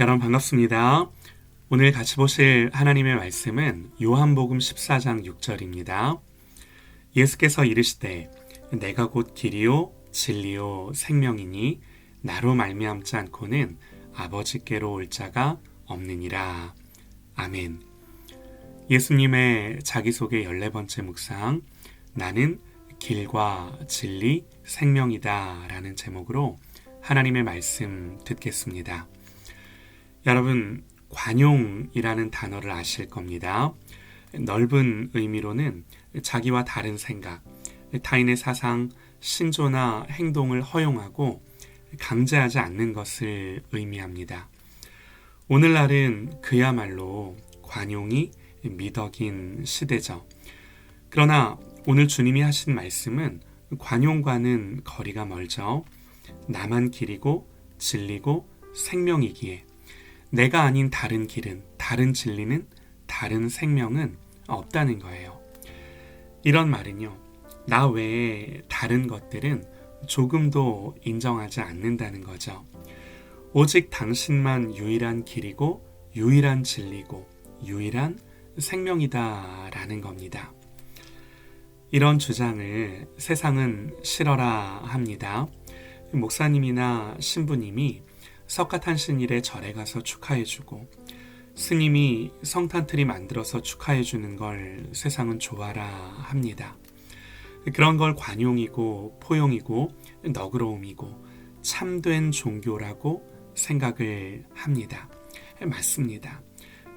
여러분 반갑습니다. 오늘 같이 보실 하나님의 말씀은 요한복음 14장 6절입니다. 예수께서 이르시되 내가 곧 길이요 진리요 생명이니 나로 말미암지 않고는 아버지께로 올 자가 없느니라. 아멘. 예수님의 자기소개 14번째 묵상 나는 길과 진리 생명이다 라는 제목으로 하나님의 말씀 듣겠습니다. 여러분, 관용이라는 단어를 아실 겁니다. 넓은 의미로는 자기와 다른 생각, 타인의 사상, 신조나 행동을 허용하고 강제하지 않는 것을 의미합니다. 오늘날은 그야말로 관용이 미덕인 시대죠. 그러나 오늘 주님이 하신 말씀은 관용과는 거리가 멀죠. 나만 길이고 진리고 생명이기에 내가 아닌 다른 길은, 다른 진리는, 다른 생명은 없다는 거예요. 이런 말은요, 나 외에 다른 것들은 조금도 인정하지 않는다는 거죠. 오직 당신만 유일한 길이고, 유일한 진리고, 유일한 생명이다 라는 겁니다. 이런 주장을 세상은 싫어라 합니다. 목사님이나 신부님이 석가탄신일에 절에 가서 축하해주고 스님이 성탄트리 만들어서 축하해주는 걸 세상은 좋아라 합니다. 그런 걸 관용이고 포용이고 너그러움이고 참된 종교라고 생각을 합니다. 맞습니다.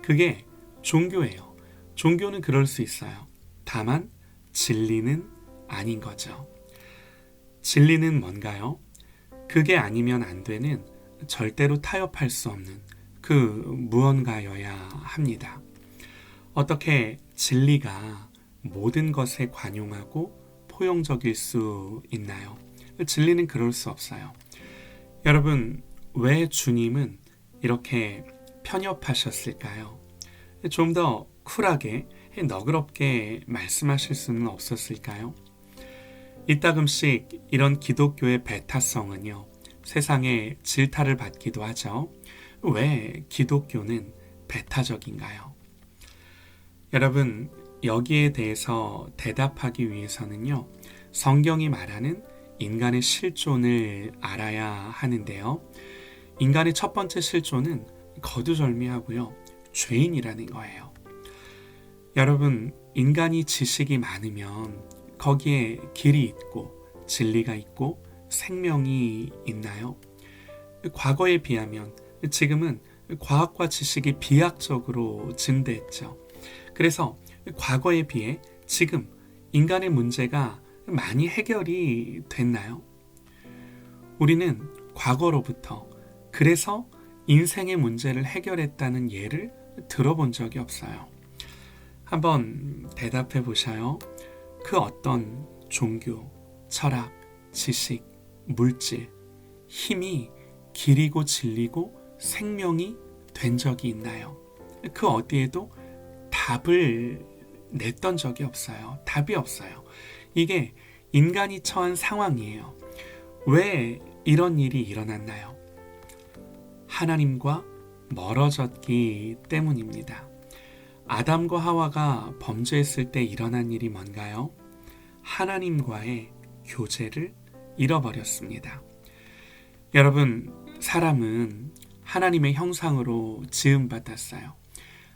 그게 종교예요. 종교는 그럴 수 있어요. 다만 진리는 아닌 거죠. 진리는 뭔가요? 그게 아니면 안 되는 절대로 타협할 수 없는 그 무언가여야 합니다. 어떻게 진리가 모든 것에 관용하고 포용적일 수 있나요? 진리는 그럴 수 없어요. 여러분, 왜 주님은 이렇게 편협하셨을까요? 좀 더 쿨하게, 너그럽게 말씀하실 수는 없었을까요? 이따금씩 이런 기독교의 배타성은요, 세상에 질타를 받기도 하죠. 왜 기독교는 배타적인가요? 여러분, 여기에 대해서 대답하기 위해서는요, 성경이 말하는 인간의 실존을 알아야 하는데요. 인간의 첫 번째 실존은 거두절미하고요, 죄인이라는 거예요. 여러분, 인간이 지식이 많으면 거기에 길이 있고 진리가 있고 생명이 있나요? 과거에 비하면 지금은 과학과 지식이 비약적으로 증대했죠. 그래서 과거에 비해 지금 인간의 문제가 많이 해결이 됐나요? 우리는 과거로부터 그래서 인생의 문제를 해결했다는 예를 들어본 적이 없어요. 한번 대답해 보셔요. 그 어떤 종교, 철학, 지식, 물질, 힘이 길이고 진리고 생명이 된 적이 있나요? 그 어디에도 답을 냈던 적이 없어요. 답이 없어요. 이게 인간이 처한 상황이에요. 왜 이런 일이 일어났나요? 하나님과 멀어졌기 때문입니다. 아담과 하와가 범죄했을 때 일어난 일이 뭔가요? 하나님과의 교제를 잃어버렸습니다. 여러분, 사람은 하나님의 형상으로 지음받았어요.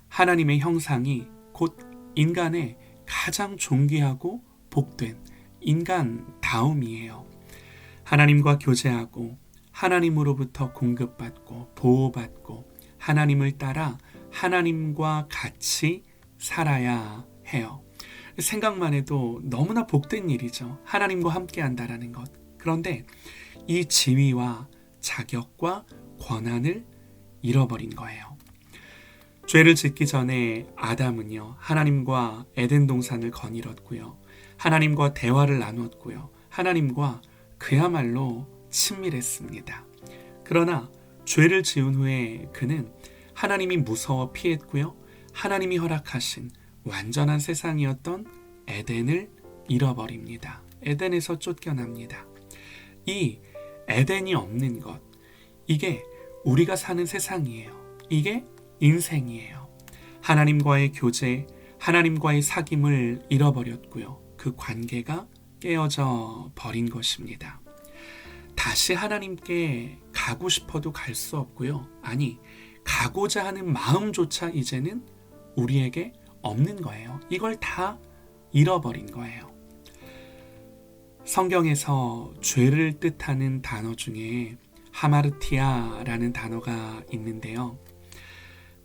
하나님의 형상이 곧 인간의 가장 존귀하고 복된 인간다움이에요. 하나님과 교제하고 하나님으로부터 공급받고 보호받고 하나님을 따라 하나님과 같이 살아야 해요. 생각만 해도 너무나 복된 일이죠. 하나님과 함께 한다라는 것. 그런데 이 지위와 자격과 권한을 잃어버린 거예요. 죄를 짓기 전에 아담은요, 하나님과 에덴 동산을 거닐었고요. 하나님과 대화를 나눴고요. 하나님과 그야말로 친밀했습니다. 그러나 죄를 지은 후에 그는 하나님이 무서워 피했고요. 하나님이 허락하신 완전한 세상이었던 에덴을 잃어버립니다. 에덴에서 쫓겨납니다. 이 에덴이 없는 것, 이게 우리가 사는 세상이에요. 이게 인생이에요. 하나님과의 교제, 하나님과의 사귐을 잃어버렸고요. 그 관계가 깨어져 버린 것입니다. 다시 하나님께 가고 싶어도 갈 수 없고요. 아니, 가고자 하는 마음조차 이제는 우리에게 없는 거예요. 이걸 다 잃어버린 거예요. 성경에서 죄를 뜻하는 단어 중에 하마르티아라는 단어가 있는데요.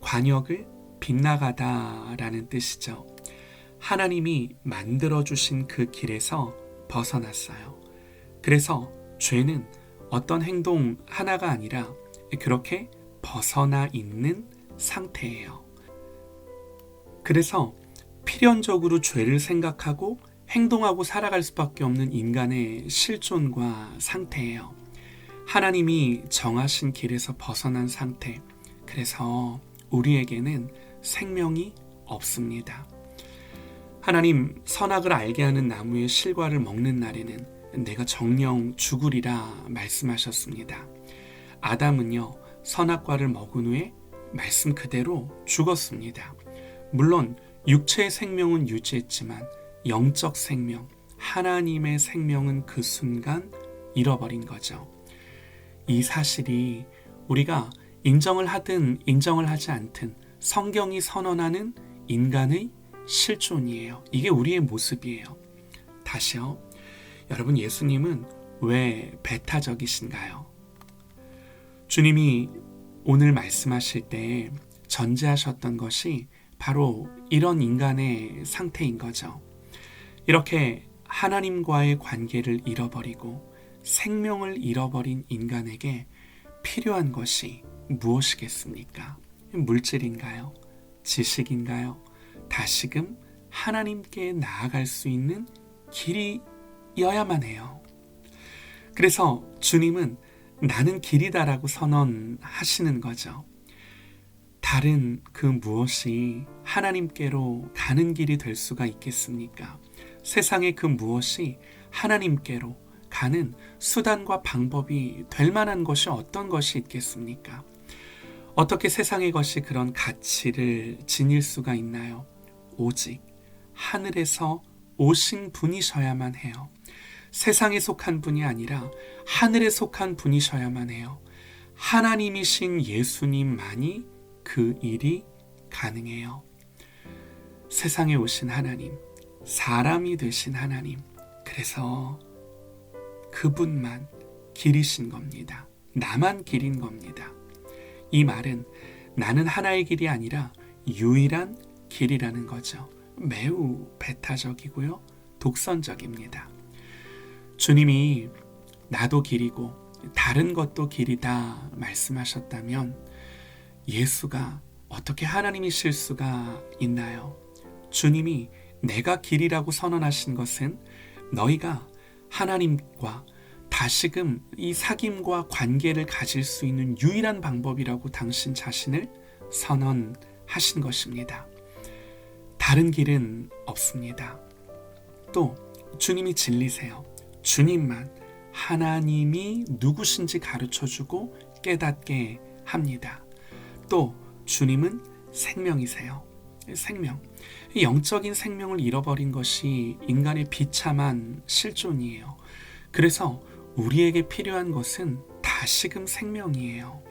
관역을 빗나가다라는 뜻이죠. 하나님이 만들어 주신 그 길에서 벗어났어요. 그래서 죄는 어떤 행동 하나가 아니라 그렇게 벗어나 있는 상태예요. 그래서 필연적으로 죄를 생각하고 행동하고 살아갈 수밖에 없는 인간의 실존과 상태예요. 하나님이 정하신 길에서 벗어난 상태. 그래서 우리에게는 생명이 없습니다. 하나님 선악을 알게 하는 나무의 실과를 먹는 날에는 내가 정령 죽으리라 말씀하셨습니다. 아담은요 선악과를 먹은 후에 말씀 그대로 죽었습니다. 물론 육체의 생명은 유지했지만 영적 생명, 하나님의 생명은 그 순간 잃어버린 거죠. 이 사실이 우리가 인정을 하든 인정을 하지 않든 성경이 선언하는 인간의 실존이에요. 이게 우리의 모습이에요. 다시요. 여러분, 예수님은 왜 배타적이신가요? 주님이 오늘 말씀하실 때 전제하셨던 것이 바로 이런 인간의 상태인 거죠. 이렇게 하나님과의 관계를 잃어버리고 생명을 잃어버린 인간에게 필요한 것이 무엇이겠습니까? 물질인가요? 지식인가요? 다시금 하나님께 나아갈 수 있는 길이여야만 해요. 그래서 주님은 나는 길이다라고 선언하시는 거죠. 다른 그 무엇이 하나님께로 가는 길이 될 수가 있겠습니까? 세상의 그 무엇이 하나님께로 가는 수단과 방법이 될 만한 것이 어떤 것이 있겠습니까? 어떻게 세상의 것이 그런 가치를 지닐 수가 있나요? 오직 하늘에서 오신 분이셔야만 해요. 세상에 속한 분이 아니라 하늘에 속한 분이셔야만 해요. 하나님이신 예수님만이 그 일이 가능해요. 세상에 오신 하나님, 사람이 되신 하나님, 그래서 그분만 길이신 겁니다. 나만 길인 겁니다. 이 말은 나는 하나의 길이 아니라 유일한 길이라는 거죠. 매우 배타적이고요. 독선적입니다. 주님이 나도 길이고 다른 것도 길이다 말씀하셨다면 예수가 어떻게 하나님이실 수가 있나요? 주님이 내가 길이라고 선언하신 것은 너희가 하나님과 다시금 이 사귐과 관계를 가질 수 있는 유일한 방법이라고 당신 자신을 선언하신 것입니다. 다른 길은 없습니다. 또 주님이 진리세요. 주님만 하나님이 누구신지 가르쳐 주고 깨닫게 합니다. 또 주님은 생명이세요. 생명. 영적인 생명을 잃어버린 것이 인간의 비참한 실존이에요. 그래서 우리에게 필요한 것은 다시금 생명이에요.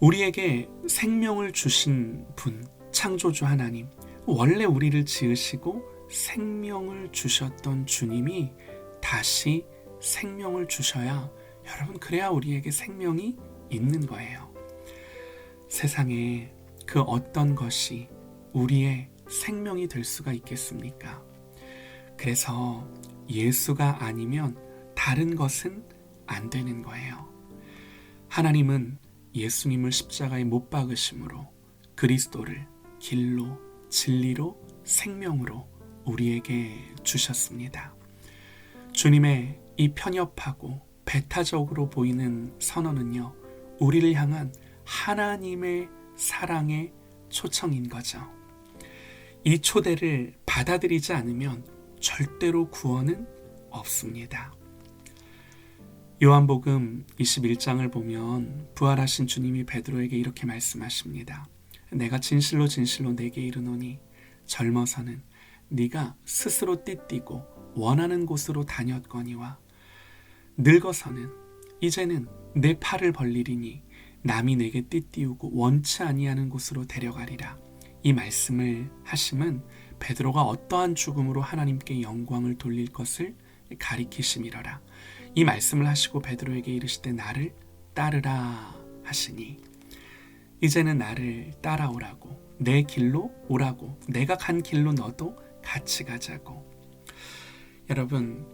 우리에게 생명을 주신 분, 창조주 하나님, 원래 우리를 지으시고 생명을 주셨던 주님이 다시 생명을 주셔야 여러분 그래야 우리에게 생명이 있는 거예요. 세상에 그 어떤 것이 우리의 생명이 될 수가 있겠습니까? 그래서 예수가 아니면 다른 것은 안 되는 거예요. 하나님은 예수님을 십자가에 못 박으심으로 그리스도를 길로, 진리로, 생명으로 우리에게 주셨습니다. 주님의 이 편협하고 배타적으로 보이는 선언은요, 우리를 향한 하나님의 사랑의 초청인 거죠. 이 초대를 받아들이지 않으면 절대로 구원은 없습니다. 요한복음 21장을 보면 부활하신 주님이 베드로에게 이렇게 말씀하십니다. 내가 진실로 진실로 내게 이르노니 젊어서는 네가 스스로 띠띠고 원하는 곳으로 다녔거니와 늙어서는 이제는 내 팔을 벌리리니 남이 내게 띠띠우고 원치 아니하는 곳으로 데려가리라. 이 말씀을 하심은 베드로가 어떠한 죽음으로 하나님께 영광을 돌릴 것을 가리키심이러라. 이 말씀을 하시고 베드로에게 이르시되 나를 따르라 하시니 이제는 나를 따라오라고 내 길로 오라고 내가 간 길로 너도 같이 가자고 여러분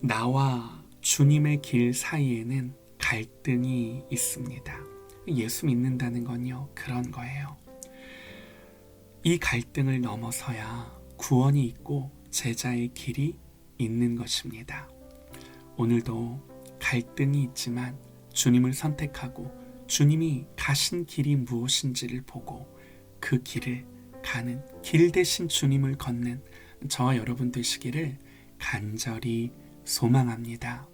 나와 주님의 길 사이에는 갈등이 있습니다. 예수 믿는다는 건요 그런 거예요. 이 갈등을 넘어서야 구원이 있고 제자의 길이 있는 것입니다. 오늘도 갈등이 있지만 주님을 선택하고 주님이 가신 길이 무엇인지를 보고 그 길을 가는 길 대신 주님을 걷는 저와 여러분 되시기를 간절히 소망합니다.